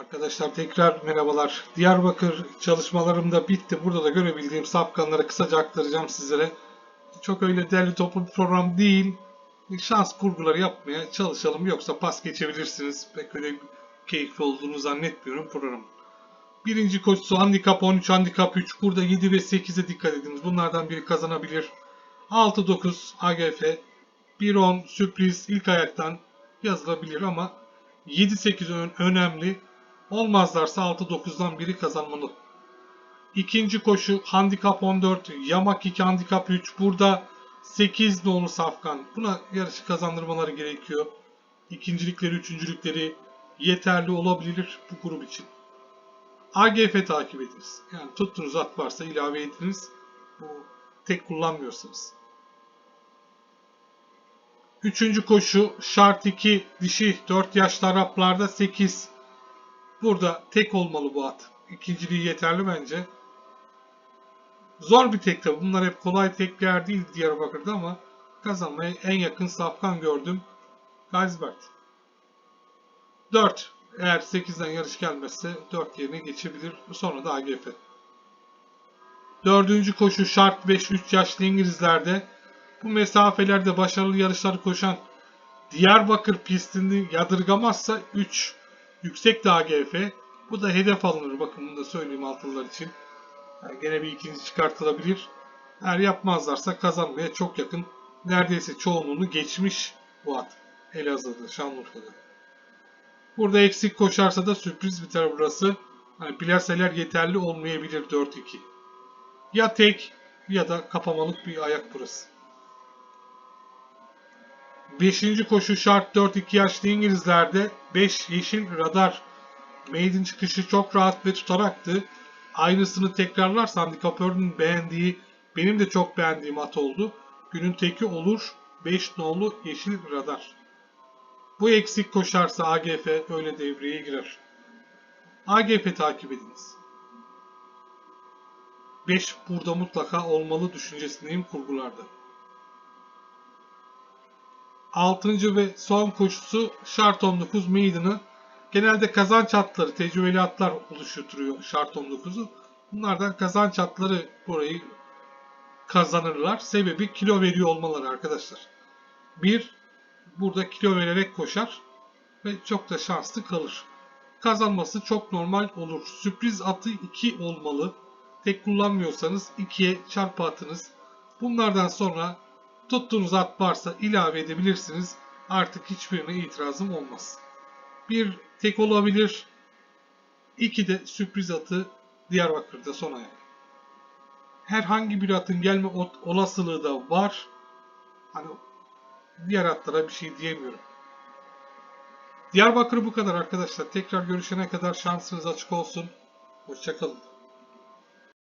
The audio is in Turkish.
Arkadaşlar tekrar merhabalar. Diyarbakır çalışmalarım da bitti. Burada da görebildiğim safkanları kısaca aktaracağım sizlere. Çok öyle derli toplu bir program değil. Şans kurguları yapmaya çalışalım. Yoksa pas geçebilirsiniz. Pek öyle keyifli olduğunu zannetmiyorum programın. Birinci koşusu handikap 13, handikap 3. Burada 7 ve 8'e dikkat ediniz. Bunlardan biri kazanabilir. 6-9 AGF. 1-10 sürpriz ilk ayaktan yazılabilir ama 7-8 ön- önemli. Olmazlarsa 6-9'dan biri kazanmalı. İkinci koşu handikap 14, yamak 2 handikap 3. Burada 8 nolu safkan. Buna yarışı kazandırmaları gerekiyor. İkincilikleri, üçüncülükleri yeterli olabilir bu grup için. AGF takip ediniz. Yani tuttuğunuz at varsa ilave ediniz. Bu tek kullanmıyorsunuz. Üçüncü koşu şart 2 dişi 4 yaşlı Araplarda 8. Burada tek olmalı bu at. İkinciliği yeterli bence. Zor bir tek tabi. Bunlar hep kolay tekler değil Diyarbakır'da ama kazanmaya en yakın safkan gördüm. Gazbert. 4. Eğer 8'den yarış gelmezse 4 yerine geçebilir. Sonra da AGF. Dördüncü koşu şart 5-3 yaşlı İngilizlerde bu mesafelerde başarılı yarışları koşan Diyarbakır pistini yadırgamazsa 3 yüksek de AGF. Bu da hedef alınır. Bakın bunu da söyleyeyim altılılar için. Yani gene bir ikinci çıkartılabilir. Eğer yapmazlarsa kazanmaya çok yakın. Neredeyse çoğunluğunu geçmiş bu at. Elazığ'da, Şanlıurfa'da. Burada eksik koşarsa da sürpriz biter burası. Hani plaseler yeterli olmayabilir 4-2. Ya tek ya da kapamalık bir ayak burası. Beşinci koşu şart 4-2 yaşlı İngilizlerde 5 yeşil radar. Maiden çıkışı çok rahat ve tutaraktı. Aynısını tekrarlarsa handikapörün beğendiği, benim de çok beğendiğim at oldu. Günün teki olur 5 nolu yeşil radar. Bu eksik koşarsa AGF öyle devreye girer. AGF takip ediniz. 5 burada mutlaka olmalı düşüncesindeyim kurgularda. 6. ve son koşusu şart 19 Maiden'ı. Genelde kazanç atları, tecrübeli atlar oluşturuyor şart 19'u. Bunlardan kazanç atları burayı kazanırlar. Sebebi kilo veriyor olmaları arkadaşlar. Bir, burada kilo vererek koşar ve çok da şanslı kalır. Kazanması çok normal olur. Sürpriz atı 2 olmalı. Tek kullanmıyorsanız 2'ye çarpı atınız. Bunlardan sonra tuttuğunuz at varsa ilave edebilirsiniz. Artık hiçbirine itirazım olmaz. Bir tek olabilir. İki de sürpriz atı Diyarbakır'da son ayak. Herhangi bir atın gelme olasılığı da var. Hani diğer atlara bir şey diyemiyorum. Diyarbakır bu kadar arkadaşlar. Tekrar görüşene kadar şansınız açık olsun. Hoşçakalın.